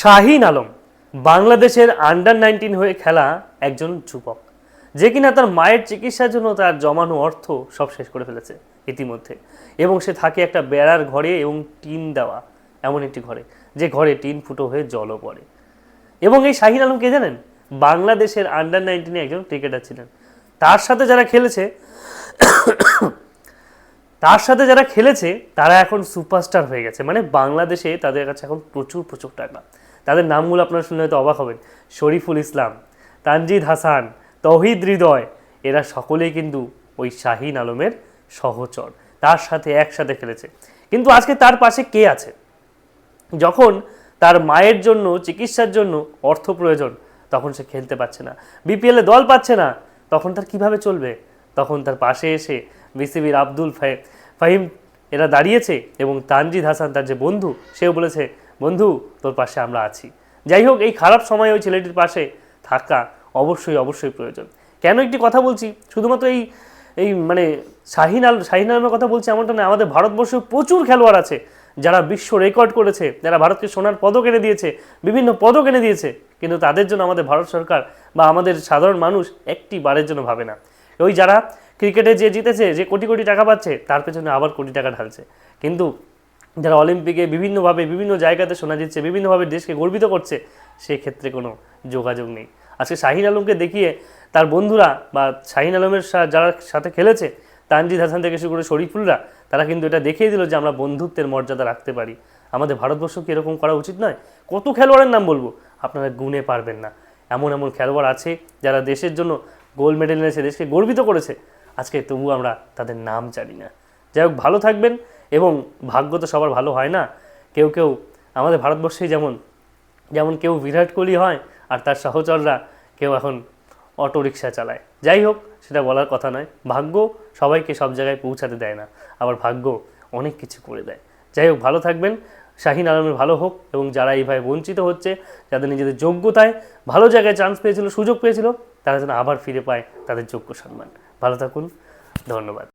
শাহিন আলম বাংলাদেশের under nineteen হয়ে খেলা একজন যুবক, যে কিনা তার মায়ের চিকিৎসার জন্য তার জমানো অর্থ সব শেষ করে ফেলেছে ইতিমধ্যে এবং সে থাকে একটা বেড়ার ঘরে এবং টিন দেওয়া এমন একটি ঘরে, যে ঘরে টিন ফুটো হয়ে জলও পড়ে। এবং এই শাহিন আলম কে জানেন? বাংলাদেশের আন্ডার নাইনটিনে একজন ক্রিকেটার ছিলেন। তার সাথে যারা খেলেছে, তার সাথে যারা খেলেছে, তারা এখন সুপারস্টার হয়ে গেছে। মানে বাংলাদেশে তাদের কাছে এখন প্রচুর প্রচুর টাকা। তাদের নামগুলো আপনারা শুনলে হয়তো অবাক হবেন। শরীফুল ইসলাম, তানজিদ হাসান, তহিদ হৃদয়, এরা সকলেই কিন্তু ওই শাহিন আলমের সহচর। তার সাথে একসাথে খেলেছে। কিন্তু আজকে তার পাশে কে আছে? যখন তার মায়ের জন্য, চিকিৎসার জন্য অর্থ প্রয়োজন, তখন সে খেলতে পারছে না। বিপিএলে দল পাচ্ছে না। তখন তার কীভাবে চলবে? তখন তার পাশে এসে বিসিবির আব্দুল ফাহে- ফাহিম এরা দাঁড়িয়েছে এবং তানজিদ হাসান তার যে বন্ধু, সেও বলেছে, বন্ধু, তোর পাশে আমরা আছি। যাই হোক, এই খারাপ সময়ে ওই ছেলেটির পাশে থাকা অবশ্যই অবশ্যই প্রয়োজন। কেন একটি কথা বলছি? শুধুমাত্র এই এই মানে শাহিন আল, শাহিন আলমের কথা বলছি এমনটা না, আমাদের ভারতবর্ষে প্রচুর খেলোয়াড় আছে যারা বিশ্ব রেকর্ড করেছে, যারা ভারতকে সোনার পদক এনে দিয়েছে, বিভিন্ন পদক এনে দিয়েছে, কিন্তু তাদের জন্য আমাদের ভারত সরকার বা আমাদের সাধারণ মানুষ একটি বারের জন্য ভাবে না। ওই যারা ক্রিকেটে যে জিতেছে, যে কোটি কোটি টাকা পাচ্ছে, তার পেছনে আবার কোটি টাকা ঢালছে। কিন্তু যারা অলিম্পিকে বিভিন্নভাবে, বিভিন্ন জায়গাতে শোনা দিচ্ছে, বিভিন্নভাবে দেশকে গর্বিত করছে, সেক্ষেত্রে কোনো যোগাযোগ নেই। আজকে শাহিন আলমকে দেখিয়ে তার বন্ধুরা বা শাহিন আলমের যারা সাথে খেলেছে, তানজিদ হাসান থেকে শুরু করে শরীফুলরা, তারা কিন্তু এটা দেখিয়ে দিল যে আমরা বন্ধুত্বের মর্যাদা রাখতে পারি। আমাদের ভারতবর্ষ কি এরকম করা উচিত নয়? কত খেলোয়াড়ের নাম বলব? আপনারা গুনে পারবেন না। এমন এমন খেলোয়াড় আছে যারা দেশের জন্য গোল্ড মেডেল এনেছে, দেশকে গর্বিত করেছে। আজকে তবু আমরা তাদের নাম জানি না। যাই হোক, ভালো থাকবেন এবং ভাগ্য তো সবার ভালো হয় না। কেউ কেউ আমাদের ভারতবর্ষেই যেমন যেমন কেউ বিরাট কোহলি হয় আর তার সহচররা কেউ এখন অটো রিক্সা চালায়। যাই হোক, সেটা বলার কথা নয়। ভাগ্য সবাইকে সব জায়গায় পৌঁছাতে দেয় না, আবার ভাগ্য অনেক কিছু করে দেয়। যাই হোক, ভালো থাকবেন। শাহিন আলমের ভালো হোক এবং যারা এইভাবে বঞ্চিত হচ্ছে, যাদের নিজেদের যোগ্যতায় ভালো জায়গায় চান্স পেয়েছিল, সুযোগ পেয়েছিল, তারা যেন আবার ফিরে পায় তাদের যোগ্য সম্মান। ভালো থাকুন ধন্যবাদ।